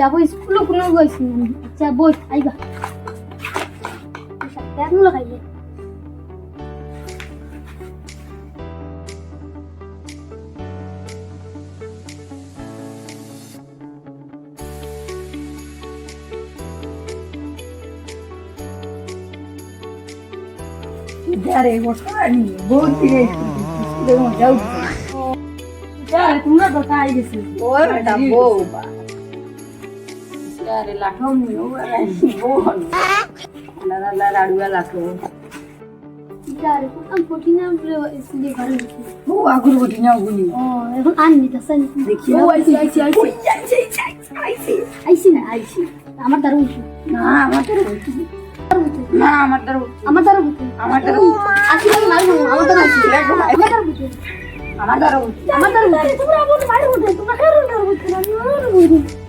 যাব স্কুলে কোনো গেছি। আচ্ছা বই আইবা। এখন লাগাইলে যারে বসানি বহুত দিনে স্কুলের মধ্যে উঠছে তোমরা তো তাই গেছি ওই বেটা বউ বা আইছি আইছি আইছি আইসি না আইসি আমার দ্বারা উঠি না আমার দ্বারা উঠছি না আমার দ্বারা আমার দ্বারা উঠি আমার দ্বারা আমি মারি আমার দ্বারা উঠি আমার দ্বারা উঠি আমার দ্বারা উঠছি আমার দ্বারা উঠি তোমরা আমার মারি উঠে তোমরা কেন দ্বারা উঠি না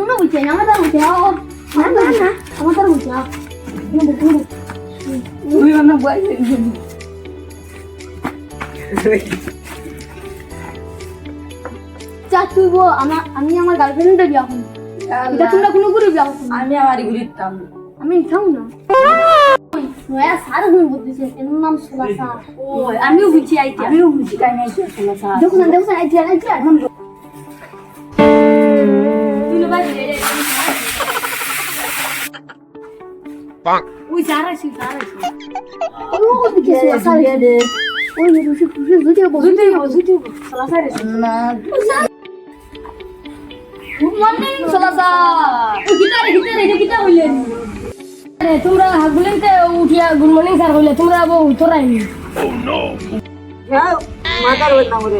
আমার উঠি নুনো উঠে আমার দ্বারা উঠে আও না না না আমার দ্বারা উঠে আও তুমি তুমি তুই অন্য বই চা তুই বো আমার আমি আমার গার্লফ্রেন্ডের বিয়া করব এটা তোমরা কোনো করে বিয়া করব আমি আমার ঘুরিতাম আমি খাও না নয়া সার হুই বলতেছে এর নাম সুলাসা ও আমিও বুঝি। আমিও বুঝি তাই নাই আইতে এখন ছিল সারা ছিল ও দিকে সুলাসা ওই রুশি রুশি জুতে বসুতে বসুতে সুলাসা রে না গুড মর্নিং সুলাসা ও গিটারে গিটারে এটা গিটার হইলেন আরে তোমরা হাগুলেনতে উঠিয়া গুড মর্নিং স্যার কইলে তোমরা যাও মাথার ওই না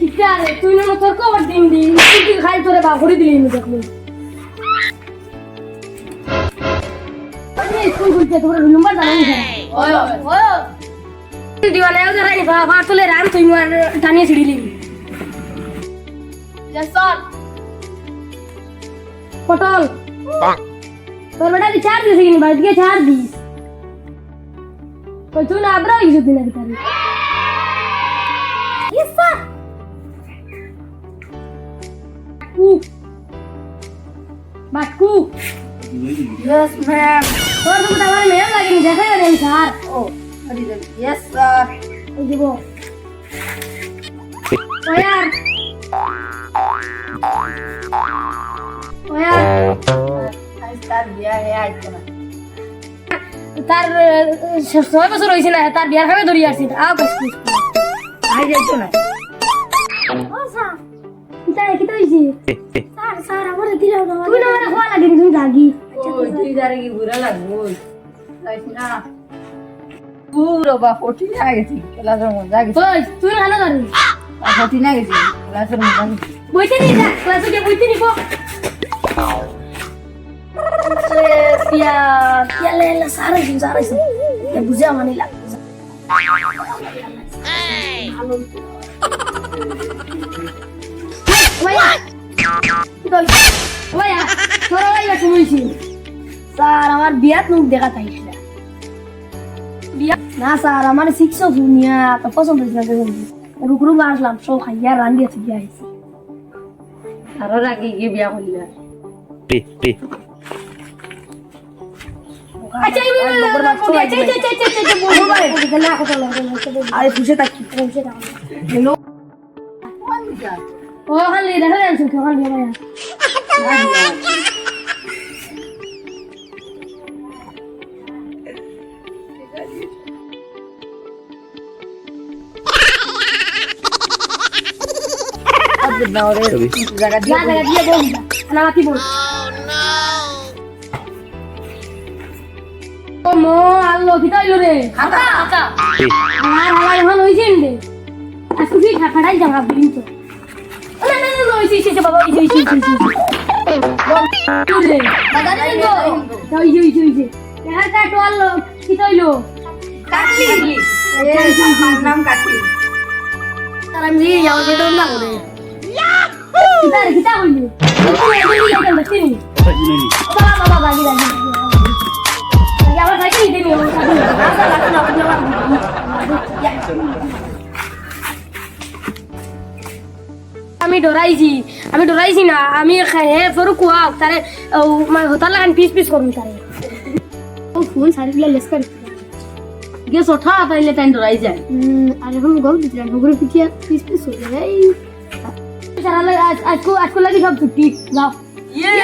করে কিটারে তুই না তোর কবার দিন দি তুই খাই তোরে বা করে দিলি নি দেখল? স্কুল কইতে তোমরা নম্বর জানো না ওই ওই। দিওয়ানা এও ধরাই বা বা তোলে রাম তুই মার টানিয়ে ছিড়িলি। জসন পটল। তোর বেটা রিচার্জ দিছে কিনি? গিয়ে ছাড় দিস। কই তুই না আবরা দিন তারি বাটকু বাটকু ইয়েস ম্যাম তোর তো আমার মেয়ে লাগেনি দেখাই নেই স্যার ও ইয়েস স্যার এই দিব ওয়ার ওয়ার তার বিয়া হে আজ না তার ছয় বছর হয়েছে না তার বিয়ার খাবে ধরি আসছি আও কাজ আজ যাইতো না কিতা কিতা হইছে। স্যার স্যার আমার দিলে তুই না আমার খোয়া লাগে তুমি জাগি ওই তুই কি বুড়া লাগবো যাইছ না। পুরো বা ফটি না গেছি ক্লাসের মধ্যে। গেছি। ওই তুই না জানি ফটি না গেছি ক্লাসের মধ্যে বইতে নি যা ক্লাসে গিয়ে বইতে নিব পিয়া পিয়া লে লে সারা দিন সারা দিন বুঝে আমানি লাগ ওয়া ওয়া তোরা লাগা শুনছি স্যার আমার বিয়াত মুখ দেখা বিয়া না স্যার আমার শিক্ষা শুনিয়া তো পছন্দ হয়েছিল দেখুন রুক রুক আসলাম সব খাইয়া রান্দিয়া থেকে আইছি আরও আগে গিয়ে বিয়া করলি আর আচ্ছা আচ্ছা আচ্ছা আচ্ছা আচ্ছা আচ্ছা লাগে আরে খুশি থাকি পৌঁছে দাও হ্যালো ও খালি দেখা যাচ্ছে তো খালি ভাই জায়গা দিয়ে বল না মাতি বল মো আল্লো কি রে খাতা খাতা আমার হালা এখন হইছে রে জামা হইছে বাবা হইছে হইছে হইছে রে দাদা রে গো হইছে হইছে হইছে এখানে কাটো আল্লো কি তাইলো কাটলি। নাম কাটলি। তার আমি নিয়ে যেটা না করে কিতা রে কিতা হইল আমি ডরাইছি আমি ডরাইছি না আমি হে ফরু কুয়া তারে হতার লাগান পিস পিস করুন তারে ও ফোন সারি ফেলে লেস কর গেছ ওঠা তাইলে তাই ডরাই যায়। আর এখন গল দিছিলাম হুগুরে পিটিয়া পিস পিস হয়ে যায়। এই। সারা আজকো আজকো লাগে সব ছুটি যাও। ইয়ে